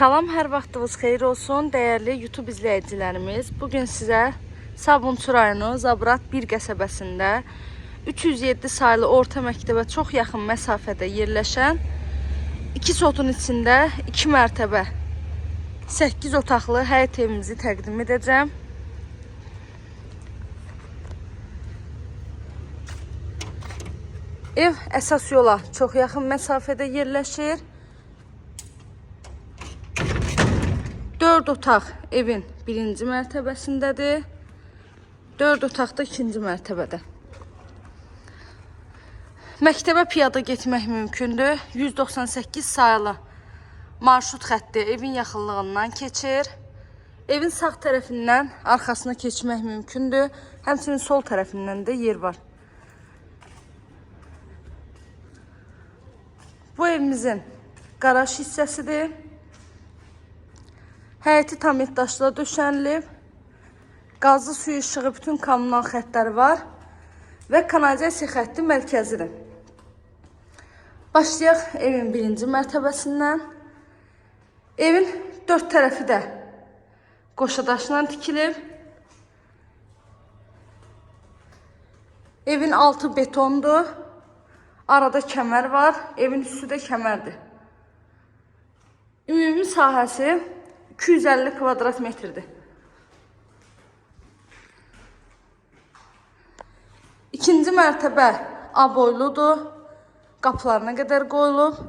Salam, hər vaxtınız xeyir olsun, dəyərli YouTube izləyicilərimiz. Bu gün sizə Sabunçu rayonu Zabrat 1 qəsəbəsində 307 saylı orta məktəbə çox yaxın məsafədə yerləşən 2 sotun içində 2 mərtəbə 8 otaqlı həyət evimizi təqdim edəcəm. Ev əsas yola çox yaxın məsafədə yerləşir. 4 otaq evin birinci mərtəbəsindədir. 4 otaq da ikinci mərtəbədə. Məktəbə piyada getmək mümkündür. 198 sayılı marşrut xətti evin yaxınlığından keçir. Evin sağ tərəfindən arxasına keçmək mümkündür. Həmçinin sol tərəfindən də yer var. Bu evimizin qaraj hissəsidir. Həyəti tam daşla döşənilib. Qazlı suyu işığı bütün kommunal xəttləri var və kanalizasiya xətti mərkəzidir. Başlayaq evin birinci mərtəbəsindən. Evin dörd tərəfi də qoşadaşla tikilib. Evin altı betondur. Arada kəmər var. Evin üstü də kəmərdir. Ümumi sahəsi 250 kvadrat metrdir. İkinci mərtəbə A boyludur. Qapılarına qədər qoyulub.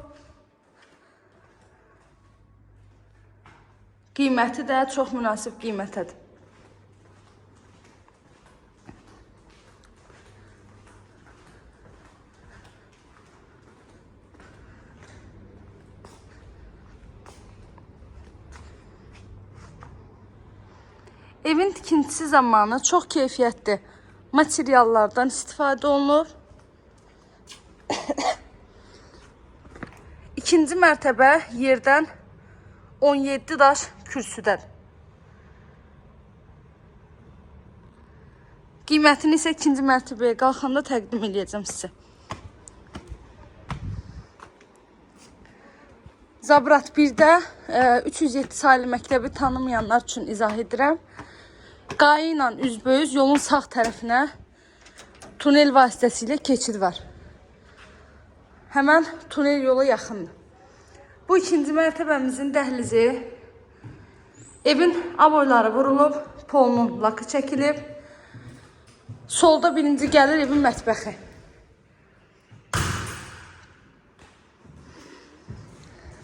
Qiyməti də çox münasib qiymətədir. Evin tikintisi zamanı çox keyfiyyətli materiallardan istifadə olunur. İkinci mərtəbə yerdən 17 daş kürsüdən. Qiymətini isə ikinci mərtəbəyə qalxanda təqdim edəcəm sizə. Zabrat 1-də e, 307 saylı məktəbi tanımayanlar üçün izah edirəm. Qayə ilə üzböz yolun sağ tərəfinə tunel vasitəsilə keçid var. Həmən tunel yola yaxındır. Bu ikinci mərtəbəmizin dəhlizi. Evin aboyları vurulub, polunun lakı çəkilib. Solda birinci gəlir evin mətbəxi.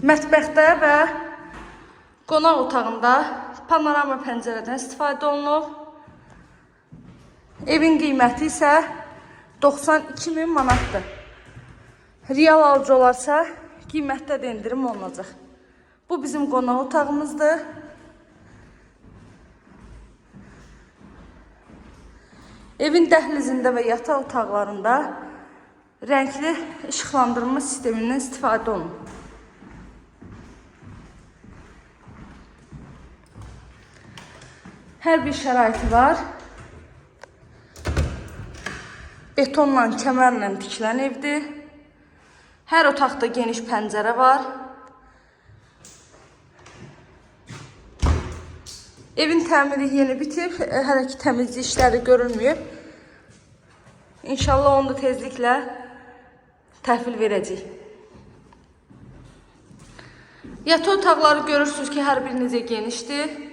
Mətbəxdə və qonaq otağında panorama pəncərədən istifadə olunub. Evin qiyməti isə 92 min manatdır. Real alıcı olarsa qiymətdə də endirim olunacaq. Bu bizim qonaq otağımızdır. Evin dəhlizində və yataq otaqlarında rəngli işıqlandırma sistemindən istifadə olunur. Hər bir şəraiti var. Betonla, kəmərlə tikilən evdir. Hər otaqda geniş pəncərə var. Evin təmiri yeni bitib, e, hələ ki təmizlik işləri görülməyib. İnşallah onu da tezliklə təhvil verəcək. Yataq otaqları görürsünüz ki, hər biri necə genişdir.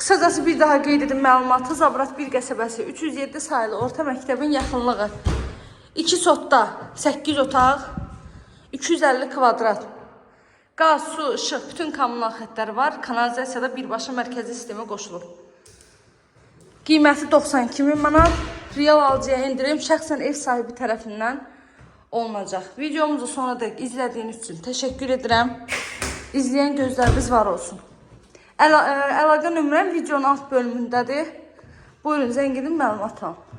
Qısacası bir daha qeyd edim məlumatı Zabrat 1 qəsəbəsi 307 saylı orta məktəbin yaxınlığı. 2 sotda 8 otaq, 250 kvadrat. Qaz, su, işıq, bütün kommunal xəttləri var. Kanalizasiyada birbaşa mərkəzi sistemə qoşulub. Qiyməti 92 min manat. Real alıcıya endirim şəxsən ev sahibi tərəfindən olunacaq. Videomuzu sona dək izlədiyiniz üçün təşəkkür edirəm. İzləyən gözləriniz var olsun. Əla ə, əlaqə nömrəm videonun alt bölümündədir. Buyurun zəng edin məlumat alın.